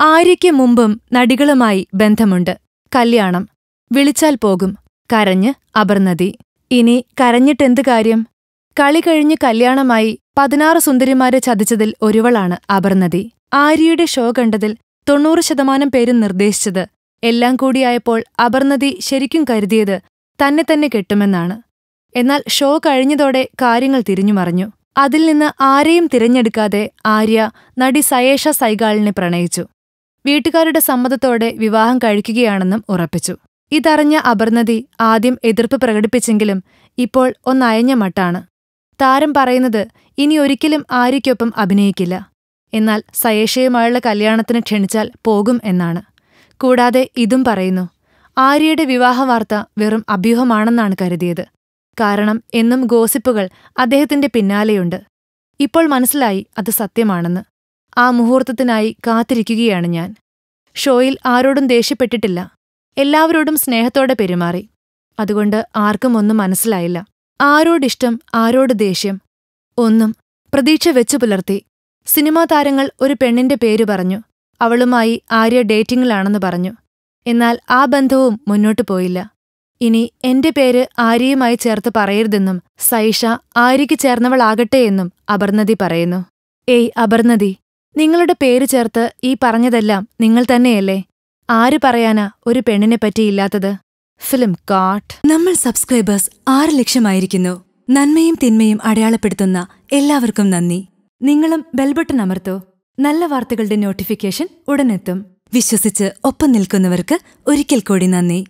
ആര്യയ്ക്ക് മുമ്പും നടികളുമായി ബന്ധമുണ്ട്. കല്യാണം. വിളിച്ചാൽ പോകും. കരഞ്ഞ് അപർണതി. ഇനി കരഞ്ഞിട്ടെന്ത് കാര്യം? കളി കഴിഞ്ഞ് കല്യാണമായി പതിനാറ് സുന്ദരിമാരെ ചതിച്ചതിൽ ഒരുവളാണ് അപർണതി. ആര്യയുടെ ഷോ കണ്ടതിൽ തൊണ്ണൂറ് ശതമാനം പേരും നിർദ്ദേശിച്ചത് എല്ലാം കൂടിയായപ്പോൾ അപർണതി ശരിക്കും കരുതിയത് തന്നെ തന്നെ കെട്ടുമെന്നാണ്. എന്നാൽ ഷോ കഴിഞ്ഞതോടെ കാര്യങ്ങൾ തിരിഞ്ഞുമറിഞ്ഞു. അതിൽ നിന്ന് ആരെയും തിരഞ്ഞെടുക്കാതെ ആര്യ നടി സയേഷ സൈഗാളിനെ പ്രണയിച്ചു. വീട്ടുകാരുടെ സമ്മതത്തോടെ വിവാഹം കഴിക്കുകയാണെന്നും ഉറപ്പിച്ചു. ഇതറിഞ്ഞ അപർണതി ആദ്യം എതിർപ്പ് പ്രകടിപ്പിച്ചെങ്കിലും ഇപ്പോൾ ഒന്നയഞ്ഞ മട്ടാണ്. താരം പറയുന്നത് ഇനി ഒരിക്കലും ആര്യയ്ക്കൊപ്പം അഭിനയിക്കില്ല. എന്നാൽ സയേഷയുമായുള്ള കല്യാണത്തിന് ക്ഷണിച്ചാൽ പോകും എന്നാണ്. കൂടാതെ ഇതും പറയുന്നു ആര്യയുടെ വിവാഹ വാർത്ത വെറും അഭ്യൂഹമാണെന്നാണ് കരുതിയത്. കാരണം എന്നും ഗോസിപ്പുകൾ അദ്ദേഹത്തിന്റെ പിന്നാലെയുണ്ട്. ഇപ്പോൾ മനസ്സിലായി അത് സത്യമാണെന്ന്. ആ മുഹൂർത്തത്തിനായി കാത്തിരിക്കുകയാണ് ഞാൻ. ഷോയിൽ ആരോടും ദേഷ്യപ്പെട്ടിട്ടില്ല. എല്ലാവരോടും സ്നേഹത്തോടെ പെരുമാറി. അതുകൊണ്ട് ആർക്കും ഒന്നും മനസ്സിലായില്ല. ആരോടിഷ്ടം ആരോട് ദേഷ്യം? ഒന്നും. പ്രതീക്ഷ വെച്ചു പുലർത്തി. സിനിമാ താരങ്ങൾ ഒരു പെണ്ണിന്റെ പേര് പറഞ്ഞു. അവളുമായി ആര്യ ഡേറ്റിംഗിലാണെന്ന് പറഞ്ഞു. എന്നാൽ ആ ബന്ധവും മുന്നോട്ടു പോയില്ല. ഇനി എന്റെ പേര് ആര്യയുമായി ചേർത്ത് പറയരുതെന്നും സൈഷ ആര്യയ്ക്ക് ചേർന്നവളാകട്ടെ എന്നും അപർണതി പറയുന്നു. ഏയ് അപർണതി നിങ്ങളുടെ പേര് ചേർത്ത് ഈ പറഞ്ഞതെല്ലാം നിങ്ങൾ തന്നെയല്ലേ? ആര് പറയാനാ ഒരു പെണ്ണിനെ പറ്റിയില്ലാത്തത് ഫിലിം കാട്ട്. നമ്മൾ സബ്സ്ക്രൈബേഴ്സ് ആറ് ലക്ഷമായിരിക്കുന്നു. നന്മയും തിന്മയും അടയാളപ്പെടുത്തുന്ന എല്ലാവർക്കും നന്ദി. നിങ്ങളും ബെൽബട്ടൺ അമർത്തോ. നല്ല വാർത്തകളുടെ നോട്ടിഫിക്കേഷൻ ഉടനെത്തും. വിശ്വസിച്ച് ഒപ്പം നിൽക്കുന്നവർക്ക് ഒരിക്കൽ കൂടി നന്ദി.